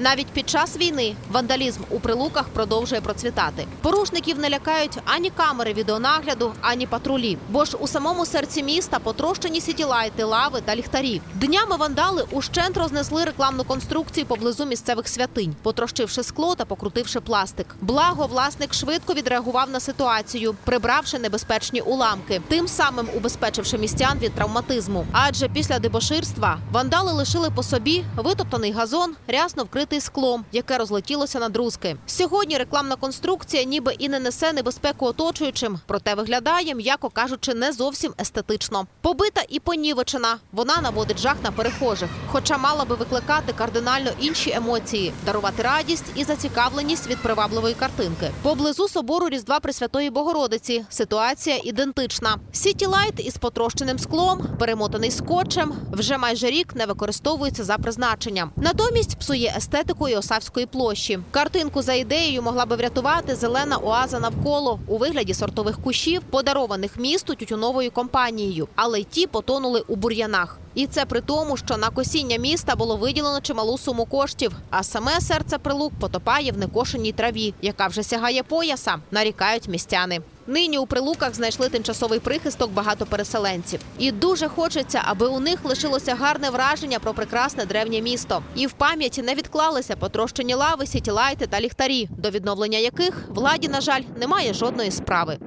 Навіть під час війни вандалізм у прилуках продовжує процвітати. Порушників не лякають ані камери відеонагляду, ані патрулі. Бо ж у самому серці міста потрощені сітілайти, лави та ліхтарі. Днями вандали ущент рознесли рекламну конструкцію поблизу місцевих святинь, потрощивши скло та покрутивши пластик. Благо, власник швидко відреагував на ситуацію, прибравши небезпечні уламки, тим самим убезпечивши містян від травматизму. Адже після дебоширства вандали лишили по собі витоптаний газон, рясно вкритий склом, яке розлетілося на друзки. Сьогодні рекламна конструкція ніби і не несе небезпеку оточуючим, проте виглядає, м'яко кажучи, не зовсім естетично. Побита і понівечена. Вона наводить жах на перехожих, хоча мала би викликати кардинально інші емоції, дарувати радість і зацікавленість від привабливої картинки. Поблизу собору Різдва Пресвятої Богородиці ситуація ідентична. Сіті Лайт із потрощеним склом, перемотаний скотчем, вже майже рік не використовується за призначенням. Натомість псує естетику і Осавської площі. Картинку за ідеєю могла би врятувати зелена оаза навколо у вигляді сортових кущів, подарованих місту тютюновою компанією, але й ті потонули у бур'янах. І це при тому, що на косіння міста було виділено чималу суму коштів, а саме серце прилук потопає в некошеній траві, яка вже сягає пояса, нарікають містяни. Нині у прилуках знайшли тимчасовий прихисток багато переселенців, і дуже хочеться, аби у них лишилося гарне враження про прекрасне древнє місто. І в пам'яті не відклалися потрощені лави, сітілайти та ліхтарі, до відновлення яких владі, на жаль, немає жодної справи.